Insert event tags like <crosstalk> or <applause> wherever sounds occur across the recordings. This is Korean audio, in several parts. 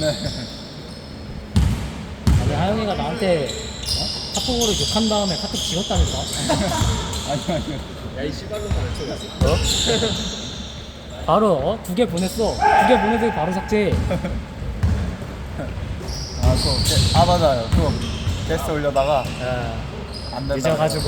네. 아니 하영이가 나한테 어? 카톡으로 욕한 다음에 카톡 지웠다면서? <laughs> 아니요, 아니요. 야이 씨발로만 쳐. 어? 바로 어? 두 개 보냈어. 두 개 보내서 바로 삭제. 아, 그거, 게- 아, 맞아요. 그거 게스트 올려다가 야, 안 된다. 늦어가지고.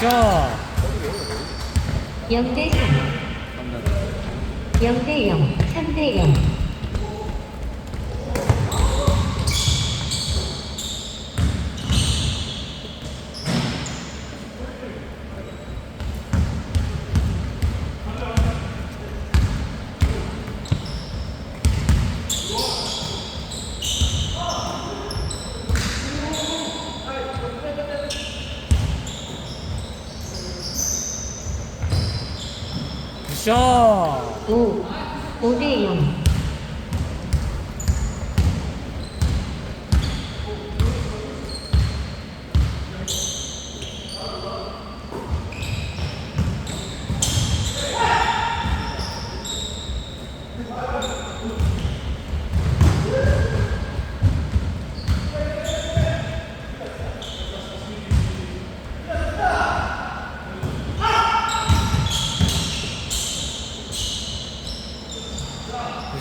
어, 샤. 0대 3, 0대 0, 3대 0. 샤. 5, 5대 0.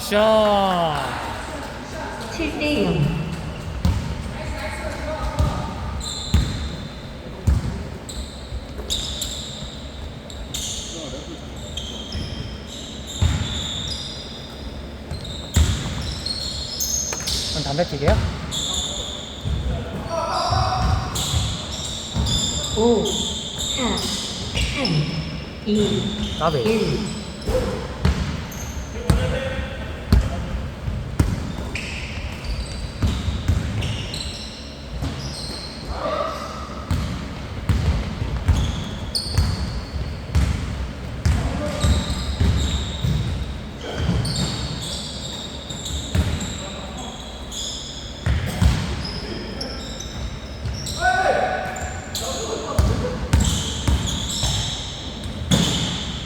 샤. 7대 0. 그럼 담배 피게요? 5, 4, 3, 2, 까비. 1.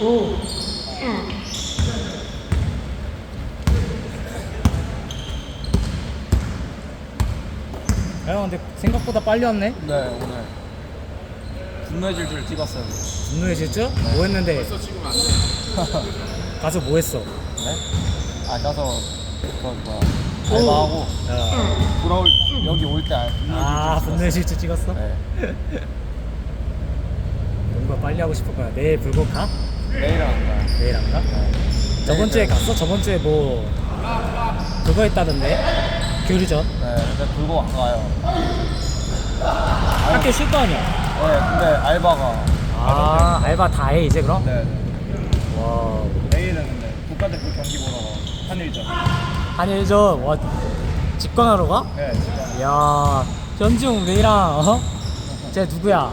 오, 사, 야, 근데 생각보다 빨리 왔네? 네, 오늘. 분노의 질주를 찍었어요. 분노의 질주? 뭐 했는데? 벌써 찍으면 안 돼. <laughs> 가서 뭐 했어? 네? 아, 가서, 그, 뭐야. 알바하고, 야. 4, 돌아올, 여기 올 때 분노의 아, 질주 분노의. 질주 찍었어? 네. <laughs> 뭔가 빨리 하고 싶을 거야. 내일 불고 가? 안 가요. 내일 안 가? 저번 주에 갔어? 저번 주에 뭐 그거 했다던데? 교류전? 네, 근데 불고 안 가요. 학교 쉴 거 아니야? 네, 근데 알바가. 아, 알바 다 해 이제 그럼? 네. 와, 내일은 근데 국가대표 경기 보러 가. 한일전. 한일전 와 직관하러 가? 네, 지금. 야, 현중 내랑 어? 쟤 누구야?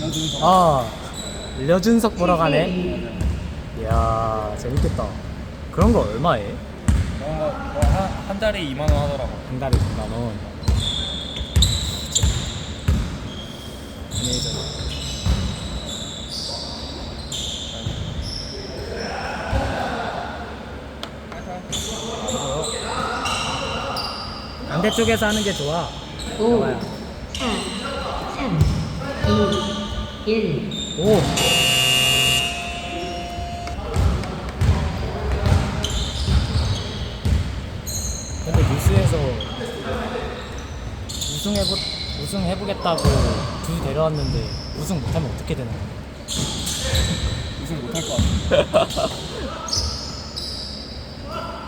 연준석. 어, 려준석 보러 가네. 이야, 재밌겠다. 그런 거 얼마에? 그런 거, 뭐 한, 한 달에 2만 원 하더라고. 한 달에 9만 원. 한일전. 반대쪽에서 하는 게 좋아. 5, 좋아요. 4, 3, 2, 1. 오. 근데 뉴스에서 우승해보 우승해보겠다고 둘 데려왔는데 우승 못하면 어떻게 되는 거야? <laughs> 우승 못할 것 같아.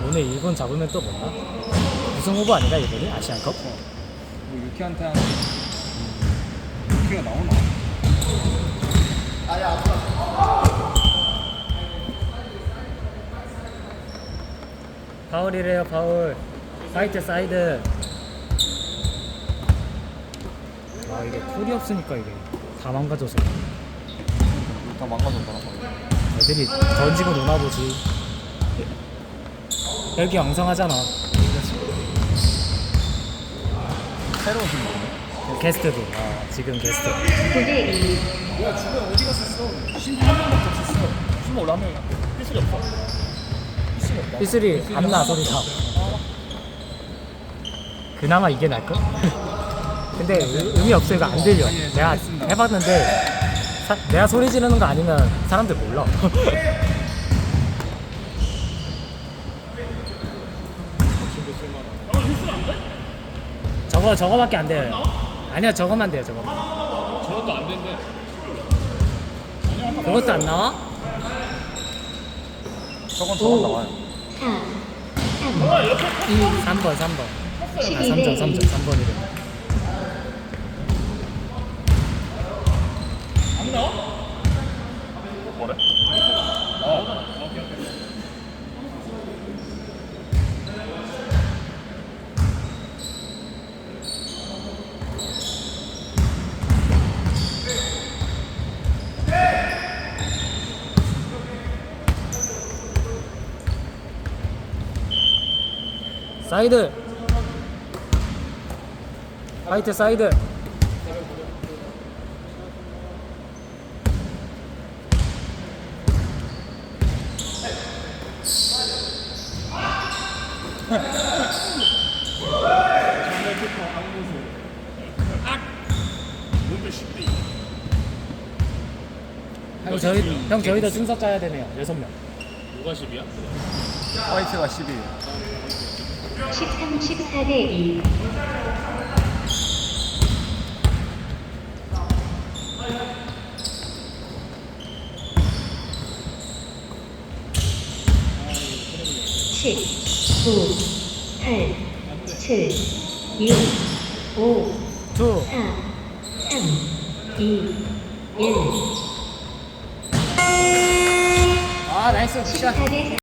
오늘 일본 잡으면 또 뭔가? 우승 후보 아닌가 일본이 아시안컵? 뭐 유키한테 하는. 유키가 나오나? 파울이래요 파울. 사이드 사이드. 아 이게 콜이 없으니까 이게 다 망가져서. 다 망가졌더라고. 애들이 던지고 노나 보지. 혈기 왕성하잖아. 새로운 팀이네. 게스트도 아, 지금 게스트 9대 2. 뭐야 주변 어디 갔었어? 심판 한 명밖에 없었어. 한 명이야. 필수이 없어. 필수이 없다. 피슬이 안나 소리가 그나마 이게 날걸? 근데 의- 의미 없으니까 안 들려 내가 해봤는데 사- 내가 소리 지르는 거 아니면 사람들 몰라 <laughs> 저거 저거밖에 안 돼요 아니야 저거만 돼요 저거 저것도 안 된대. 그것도 안 나와? 저건 저건 나와요. 4, 3, 3번 3번 아 12대 3점 2. 3점 3번이래 안 나와? 뭐래? 나와. 오케이 오케이. 사이드 화이트 사이드 형 저희 형 저희도 순서 짜야 되네요 여섯 명 누가 10이야? 화이트가 12. 13, 14대 2. 칠, 구, 팔, 칠, 육, 오, 투 사, 삼, 이, 일. 아 나이스 14대